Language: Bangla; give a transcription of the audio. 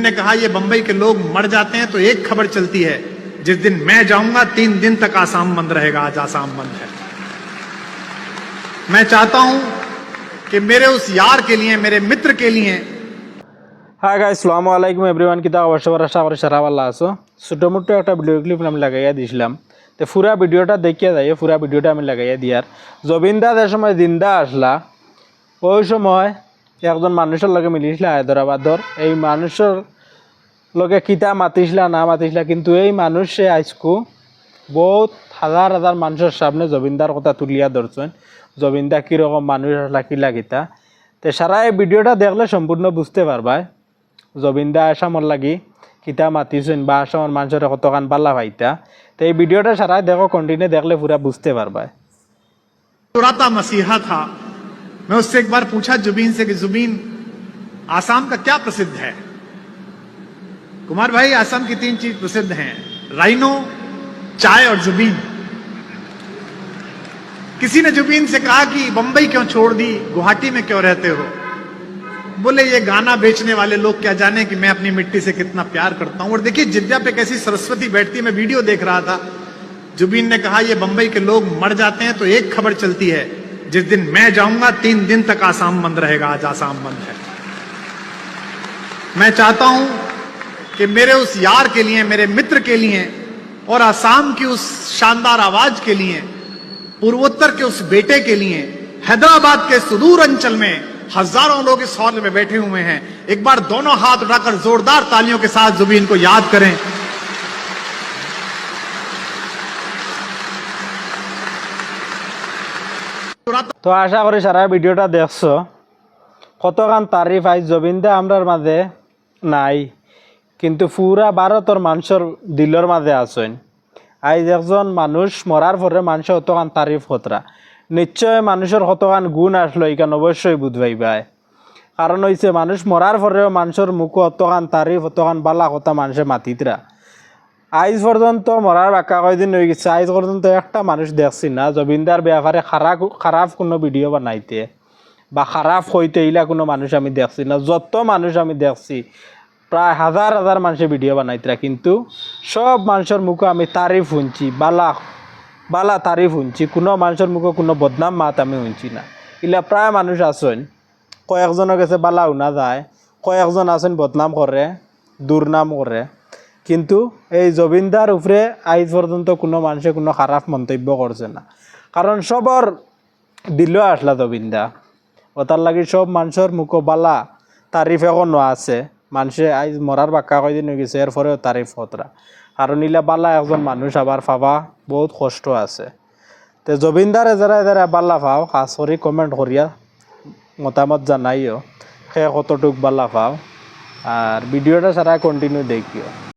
ने कहा ये बंबई के लोग मर जाते हैं तो एक खबर चलती है जिस दिन मैं जाऊंगा तीन दिन तक आसाम बंद रहेगा आज आसाम बंद है मैं चाहता हूं कि मेरे उस यार के लिए मेरे मित्र के लिए হ্যাঁ গাই সালামু আলাইকুম এভরিওয়ান কিতা অবশ্যই আশা করি সারা ভালো আছো ছোটো মোটো একটা ভিডিও ক্লিপ আমি লাগাইয়া দিছিলাম তো পুরা ভিডিওটা দেখিয়া যাই পুরা ভিডিওটা আমি লাগাইয়া দিয়ার জবিন্দা যে সময় জিন্দা আসলা ওই সময় একজন মানুষের লগে মিলিসলা হায়দরাবাদ, ধর। এই মানুষের লগে কিতা মাতিছিলা, না মাতিসলা কিন্তু এই মানুষে আজকু বহুত হাজার হাজার মানুষের সামনে জবিনদার কথা তুলিয়া ধরছেন জবিনদা কীরকম মানুষ আসলা কিলা কিতা তো। সারা এই ভিডিওটা দেখলে সম্পূর্ণ বুঝতে পারবায় জবিনদা আসামর লাগি কিতা মাতিছেন বা আসামর মানুষের কতখান পাল্লা ভাইতা। তো এই ভিডিওটা সারা দেখো কন্টিনিউ দেখলে পুরা বুঝতে পারবায় मैं उससे एक बार पूछा जुबीन से कि, जुबीन, आसाम का क्या प्रसिद्ध है? कुमार भाई, आसाम की तीन चीज़ प्रसिद्ध हैं, राइनो, चाय और जुबीन. किसी ने जुबीन से कहा कि, बंबई क्यों छोड़ दी? गुवाहाटी में क्यों रहते हो? बोले, ये गाना बेचने वाले लोग क्या जाने कि मैं अपनी मिट्टी से कितना प्यार करता हूँ? और देखिए जिद्दा पे कैसी सरस्वती बैठती मैं वीडियो देख रहा था। जुबीन ने कहा, ये बंबई के लोग मर जाते हैं तो एक खबर चलती है जिस दिन मैं जाऊँगा, तीन दिन तक आसाम बंद रहेगा। आज आसाम बंद है। मैं चाहता हूँ कि मेरे उस यार के लिए, मेरे मित्र के लिए और आसाम की उस शानदार आवाज़ के लिए, पूर्वोत्तर के उस बेटे के लिए, हैदराबाद के सुदूर अंचल में हज़ारों लोग इस हॉल में बैठे हुए हैं। एक बार दोनों हाथ उठाकर जोरदार तालियों के साथ जुबीन को याद करें। তো আশা করি সারা ভিডিওটা দেখছ। কতখান তারিফ আইজ জবিন্দা আমরার মাঝে নাই, কিন্তু পুরা ভারতের মানুষের দিলর মাঝে আছেন। আইজ একজন মানুষ মরার পরে মানুষ অতখান তারিফ কতরা। নিশ্চয় মানুষের কতখান গুণ আসলো এখানে অবশ্যই বুঝবাই ভাই। কারণ হইছে, মানুষ মরার পরেও মানুষের মুখ অতখান তারিফ অতখান বালা কথা মানুষে মাতিতরা আইজ পর্যন্ত মরার বাক্কা কয়দিন হয়ে গেছে। আইজ পর্যন্ত একটা মানুষ দেখছি না। জবিন্দার ব্যাপারে খারাপ খারাপ কোনো ভিডিও বানাইতে বা খারাপ হইতে এইলা কোনো মানুষ আমি দেখছি না। যত মানুষ আমি দেখছি প্রায় হাজার হাজার মানুষের ভিডিও বানাইতরা কিন্তু সব মানুষের মুখে আমি তারিফ শুনছি, বালা বালা তারিফ শুনছি। কোনো মানুষের মুখে কোনো বদনাম মাত আমি শুনছি না। ইলা প্রায় মানুষ আছেন। কয়েকজনের কাছে বালা শুনা যায় কয়েকজন আছেন বদনাম করে দুর্নাম করে কিন্তু এই জবিন্দার উপরে আজ পর্যন্ত কোনো মানুষে কোনো খারাপ মন্তব্য করছে না। কারণ সবর দিল আসলা জবিন্দা ওটার লাগি সব মানুষের মুখ বালা তারিফ এখনও আছে। মানুষে আজ মরার বাক্কা কয়দিন হয়ে গেছে এরপরেও তারিফ হতরা। কারণ ইলা বালা একজন মানুষ আবার পাবা, বহুত কষ্ট আছে। তো জবিন্দারে যারা যারা বালা পাও, খাস করে কমেন্ট করিয়া মতামত জানাইও। সে কতটুক বালা পাও। আর ভিডিওটা সারা কন্টিনিউ দেখিও।